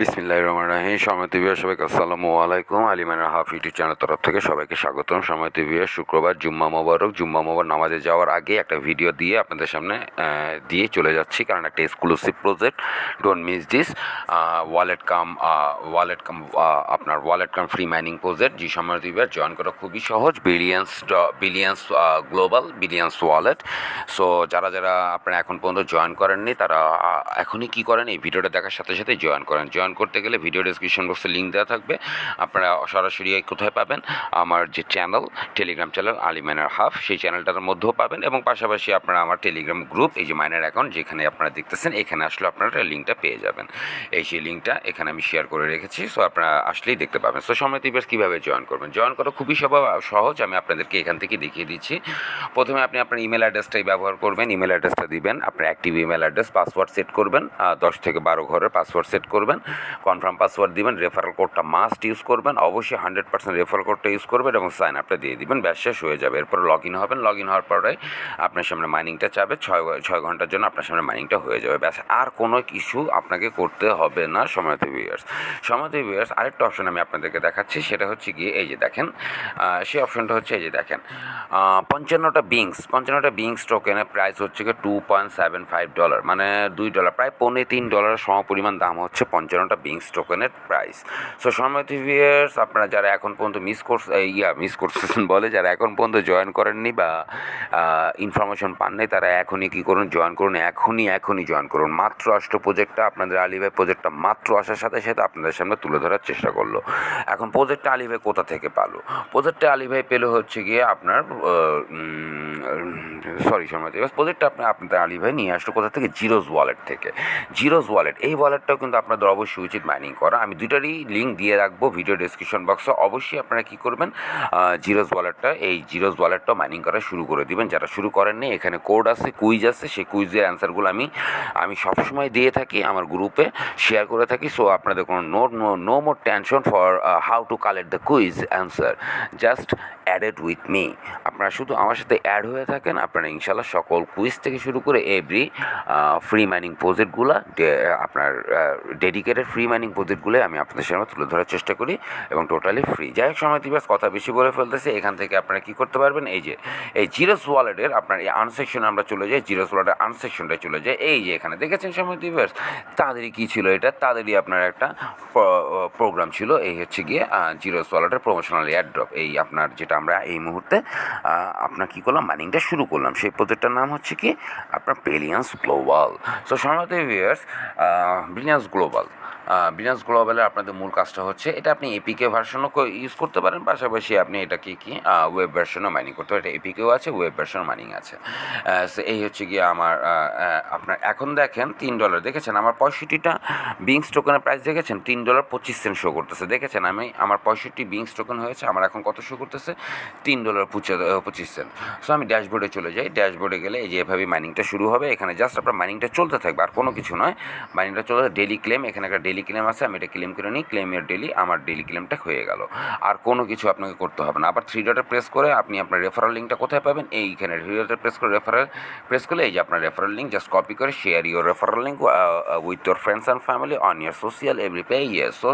বিসমিল্লাহ রহমান রাহিম। সময় টিভির সবাইকে আসসালামু আলাইকুম। আলিমানের হাফ ইউটিউব চ্যানেল তরফ থেকে সবাইকে স্বাগতম। সময় টিভির শুক্রবার জুম্মা মোবারক। জুম্মা মোবার নামাজে যাওয়ার আগে একটা ভিডিও দিয়ে আপনাদের সামনে দিয়ে চলে যাচ্ছি। কারণ একটা exclusive project don't miss this wallet cum wallet cum আপনার wallet cum free mining project জি, সময় টিভির জয়েন করা খুবই সহজ। Billions billions global billions wallet so যারা যারা আপনারা এখন পর্যন্ত জয়েন করেননি, তারা এখনই কী করেন? এই ভিডিওটা দেখার সাথে সাথে জয়েন করেন। জয়েন করতে গেলে ভিডিও ডিসক্রিপশন বক্সে লিঙ্ক দেওয়া থাকবে। আপনারা সরাসরি কোথায় পাবেন? আমার যে channel Telegram channel Ali miner half সেই চ্যানেলটার মধ্যেও পাবেন এবং পাশাপাশি আপনারা আমার টেলিগ্রাম গ্রুপ এই যে মাইনার অ্যাকাউন্ট যেখানে আপনারা দেখতেছেন, এখানে আসলে আপনারা লিঙ্কটা পেয়ে যাবেন। এই সেই লিঙ্কটা এখানে আমি শেয়ার করে রেখেছি সো আপনারা আসলেই দেখতে পাবেন। সো সময় টিভিএস কীভাবে জয়েন করবেন? জয়েন করা খুবই সহজ, আমি আপনাদেরকে এখান থেকে দেখিয়ে দিচ্ছি। প্রথমে আপনি আপনার ইমেল অ্যাড্রেসটাই ব্যবহার করবেন ইমেল অ্যাড্রেসটা দিবেন, আপনার active email address password set করবেন দশ থেকে বারো ঘরের পাসওয়ার্ড সেট করবেন কনফার্ম পাসওয়ার্ড দিবেন রেফারেল কোডটা মাস্ট ইউজ করবেন, অবশ্যই হান্ড্রেড পার্সেন্ট রেফারেল কোডটা ইউজ করবেন এবং সাইন আপটা দিয়ে দিবেন, ব্যাস শেষ হয়ে যাবে। এরপর লগ ইন হবেন লগ ইন হওয়ার পরে আপনার সামনে মাইনিংটা চাবে ছয় ছয় ঘণ্টার জন্য আপনার সামনে মাইনিংটা হয়ে যাবে। ব্যাস, আর কোনো কিছু আপনাকে করতে হবে না সময়তে ভিউয়ার্স সময়তে ভিউয়ার্স আরেকটা অপশন আমি আপনাদেরকে দেখাচ্ছি, সেটা হচ্ছে গিয়ে এই যে দেখেন সেই অপশনটা হচ্ছে এই যে দেখেন পঞ্চান্নটা বিংস পঞ্চান্নটা বিংস টোকেনের প্রাইস হচ্ছে গিয়ে two point seven five dollar মানে দুই ডলার প্রায় পৌনে তিন ডলারের সমপরিমাণ দাম হচ্ছে পঞ্চান্নটা বিংস টোকেনের প্রাইস সো সময় ভিউয়ার্স আপনারা যারা এখন পর্যন্ত মিস করছে ইয়া মিস করতেছেন বলে, যারা এখন পর্যন্ত জয়েন করেননি বা ইনফরমেশন পাননি, তারা এখনই কী করুন জয়েন করুন, এখনই এখনই জয়েন করুন। মাত্র অষ্ট প্রজেক্টটা আপনাদের আলিভাই প্রজেক্টটা মাত্র আসার সাথে সাথে আপনাদের সামনে তুলে ধরার চেষ্টা করল। এখন প্রজেক্টটা আলিভাই কোথা থেকে পালো? প্রজেক্টটা আলিভাই পেল হচ্ছে গিয়ে আপনার সরি, সময় প্রজেক্টটা আপনি আপনাদের আলিভাই নিয়ে আসলো কোথা থেকে? জিরোজ ওয়ালেট থেকে। জিরোজ ওয়ালেট এই ওয়ালেটটাও কিন্তু আপনাদের অবশ্যই উচিত মাইনিং করা। আমি দুটারই লিঙ্ক দিয়ে রাখব ভিডিও ডিসক্রিপশন বক্সে অবশ্যই আপনারা কী করবেন জিরোজ ওয়ালেটটা এই জিরোজ ওয়ালেটটা মাইনিং করা শুরু করে দিবেন। যারা শুরু করেননি এখানে কোড আছে কুইজ আছে। সেই কুইজের অ্যান্সারগুলো আমি আমি সবসময় দিয়ে থাকি আমার গ্রুপে শেয়ার করে থাকি। সো আপনাদের কোনো no no more tension for how to collect the quiz answer just added with me আপনারা শুধু আমার সাথে অ্যাড হয়ে থাকেন। আপনারা ইনশাল্লাহ সকল কুইজ থেকে শুরু করে এভরি ফ্রি মাইনিং প্রজেক্টগুলো আপনার ডেডিকেটেড ফ্রি মাইনিং প্রজেক্টগুলো আমি আপনাদের সামনে তুলে ধরার চেষ্টা করি এবং টোটালি ফ্রি যাই হোক, সময় দিবস, কথা বেশি বলে ফেলতেছে। এখান থেকে আপনারা কী করতে পারবেন? এই যে, এই জিরোস ওয়ালেটের আপনার এই আনসেকশনে আমরা চলে যাই। জিরোস ওয়ালেটের আনসেকশনটা চলে যাই। এই যে, এখানে দেখেছেন সময় দিবাস? তাদেরই কী ছিল এটা? তাদেরই আপনার একটা প্রোগ্রাম ছিল। এই হচ্ছে গিয়ে জিরোস ওয়ালেটের প্রমোশনাল এয়ারড্রপ এই আপনার যেটা আমরা এই মুহূর্তে আপনার কী করলাম? মাইনিংটা শুরু করলাম। সেই প্রজেক্টটার নাম হচ্ছে কি? আপনার পেলিয়ান্স গ্লোবাল সো সময়তে ভিউয়ার্স বিলিয়ান্স গ্লোবাল বিলিয়ান্স গ্লোবালের আপনাদের মূল কাজটা হচ্ছে, এটা আপনি এপিকে ভার্সনও ইউজ করতে পারেন, পাশাপাশি আপনি এটা কি ওয়েব ভার্সনও মাইনিং করতে পারেন। এটা এপিকেও আছে ওয়েব ভার্সন মাইনিং আছে। সো এই হচ্ছে গিয়ে আমার আপনার, এখন দেখেন তিন ডলার দেখেছেন? আমার পঁয়ষট্টিটা বিংস টোকেনের প্রাইস দেখেছেন? তিন ডলার পঁচিশ সেন্ট শো করতেছে। দেখেছেন? আমি, আমার পঁয়ষট্টি বিংস টোকেন হয়েছে, আমার এখন কত শো করতেছে? তিন ডলার পঁচিশ সেন্ট সো আমি ড্যাশবোর্ডে চলে যাই। ড্যাশবোর্ডে গেলে এই যে এভাবে মাইনিংটা শুরু হবে। এখানে জাস্ট আপনার মাইনিংটা চলতে থাকবে, আর কোনো কিছু নয়। মাইনিংটা চলতে ডেলি ক্লেম এখানে একটা ডেলি ক্লেম আছে, আমি এটা ক্লেম করে নিই ক্লেমের ডেলি আমার ডেলি ক্লেমটা হয়ে গেল। আর কোনো কিছু আপনাকে করতে হবে না। আবার থ্রি ডটে প্রেস করে আপনি আপনার রেফারেল লিঙ্কটা কোথায় পাবেন? এইখানে থ্রি ডটে প্রেস করে রেফারেল প্রেস করলে এই যে আপনার রেফারেল লিঙ্ক জাস্ট কপি করে share your referral link with your friends and family on your social every পে ইয়ে সো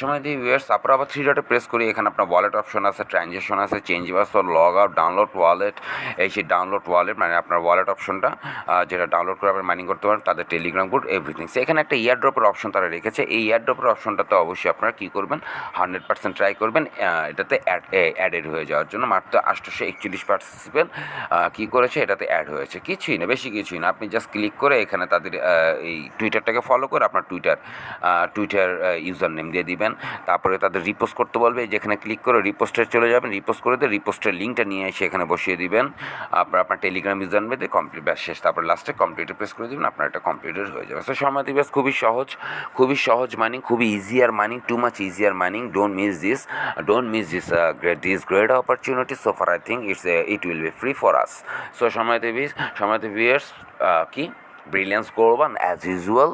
সময় দিয়ে ভিউয়ার্স তারপর আবার থ্রি ডটে প্রেস করি। এখানে আপনার ওয়ালেট অপশন আছে ট্রানজেকশন আছে change password log out download wallet এই সেই ডাউনলোড ওয়ালেট মানে আপনার ওয়ালেট অপশনটা যেটা ডাউনলোড করে আপনি মাইনিং করতে পারেন, তাদের টেলিগ্রাম গ্রুপ এভরিথিং এখানে একটা ইয়ার ড্রপের অপশন তারা রেখেছে। এই ইয়ার ড্রপের অপশনটাতে অবশ্যই আপনারা কী করবেন? হান্ড্রেড পার্সেন্ট ট্রাই করবেন এটাতে অ্যাড অ্যাডেড হয়ে যাওয়ার জন্য। মাত্র আটশোশো একচল্লিশ পার্টিসিপেন্ট কী করেছে? এটাতে অ্যাড হয়েছে। কিছুই না, বেশি কিছুই না। আপনি জাস্ট ক্লিক করে এখানে তাদের এই টুইটারটাকে ফলো করে আপনার টুইটার টুইটার ইউজার নেম দিয়ে দিবেন। তারপরে তাদের রিপোস্ট করতে বলবে যেখানে ক্লিক করে রিপোস্টে চলে যাবেন রিপোস্ট করে দিয়ে রিপোস্টের লিঙ্কটা নিয়ে এসে এখানে বসিয়ে দিবেন। আপনার আপনার টেলিগ্রাম ইউজার নেবে দিয়ে কমপ্লিট ব্যাস শেষ। তারপর লাস্টে কমপ্লিটে প্রেস করে দিবেন, আপনার এটা কমপ্লিটেড হয়ে যাবে। সো সময় দিবস খুবই সহজ খুবই সহজ মাইনিং খুবই ইজি আর mining too much R mining don't miss this don't miss this great this great opportunity so far I think it's it will be free for us so my দিবিস my dear viewers কি? Billions করবান as usual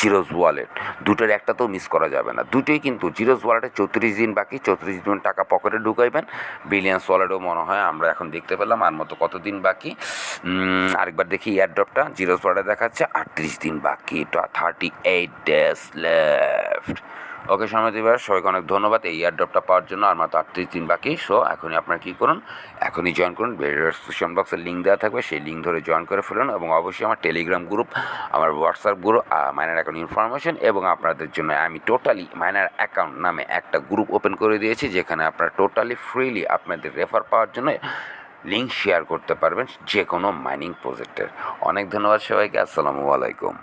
zeros wallet. দুটোর একটা তো miss করা যাবে না। দুটোই কিন্তু জিরোস ওয়ালেটে চৌত্রিশ দিন বাকি, চৌত্রিশ দিন টাকা পকেটে ঢুকাইবেন। বিলিয়ন্স ওয়ালেটও মনে হয় আমরা এখন দেখতে পেলাম। আর মতো কত দিন বাকি? আরেকবার দেখি এয়ারড্রপটা জিরোস ওয়ালেটে দেখাচ্ছে আটত্রিশ দিন বাকি। Thirty eight days left okay সমিতি ভাই সবাইকে অনেক ধন্যবাদ। এই এয়ারড্রপটা পাওয়ার জন্য আর মাত্র আটত্রিশ দিন বাকি সো এখনই আপনারা কী করুন, এখনই জয়েন করুন। ডিসক্রিপশন বক্সে লিঙ্ক দেওয়া থাকবে, সেই লিঙ্ক ধরে জয়েন করে ফেলুন এবং অবশ্যই আমার টেলিগ্রাম গ্রুপ আমার WhatsApp group miner account information এবং আপনাদের জন্য আমি টোটালি মাইনার অ্যাকাউন্ট নামে একটা গ্রুপ ওপেন করে দিয়েছি, যেখানে আপনারা টোটালি ফ্রিলি আপনাদের রেফার পাওয়ার জন্য লিঙ্ক শেয়ার করতে পারবেন যে কোনো মাইনিং প্রজেক্টের অনেক ধন্যবাদ সবাইকে, আসসালামু আলাইকুম।